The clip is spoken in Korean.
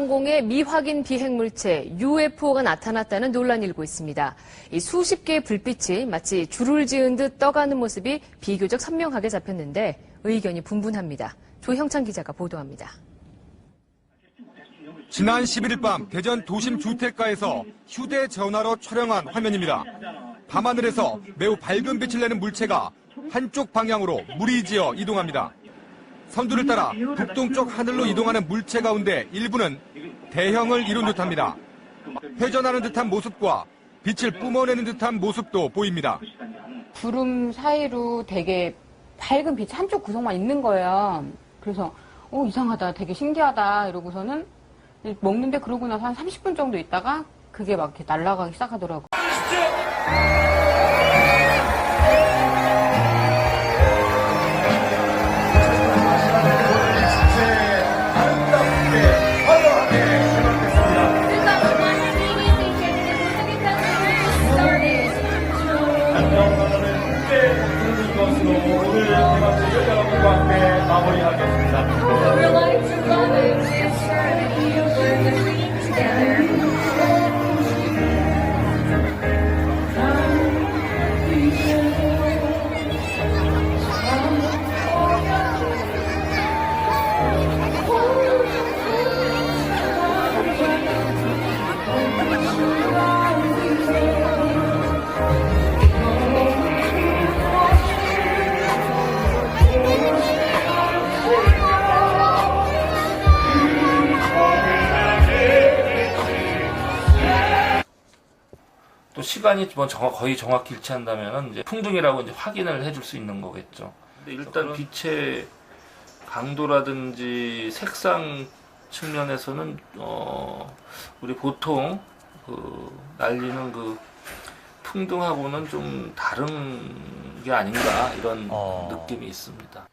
항공의 미확인 비행 물체 UFO가 나타났다는 논란이 일고 있습니다. 이 수십 개의 불빛이 마치 줄을 지은 듯 떠가는 모습이 비교적 선명하게 잡혔는데 의견이 분분합니다. 조형찬 기자가 보도합니다. 지난 11일 밤 대전 도심 주택가에서 휴대전화로 촬영한 화면입니다. 밤하늘에서 매우 밝은 빛을 내는 물체가 한쪽 방향으로 무리지어 이동합니다. 선두를 따라 북동쪽 하늘로 이동하는 물체 가운데 일부는 대형을 이룬 듯합니다. 회전하는 듯한 모습과 빛을 뿜어내는 듯한 모습도 보입니다. 구름 사이로 되게 밝은 빛 한쪽 구석만 있는 거예요. 그래서 어 이상하다, 되게 신기하다 이러고서는 먹는데 그러고 나서 한 30분 정도 있다가 그게 막 이렇게 날아가기 시작하더라고요. 또 시간이 뭐 정확, 거의 정확히 일치한다면 이제 풍등이라고 이제 확인을 해줄 수 있는 거겠죠. 근데 일단 빛의 강도라든지 색상 측면에서는 어 우리 보통 그 날리는 그 풍등하고는 좀 다른 게 아닌가 이런 어. 느낌이 있습니다.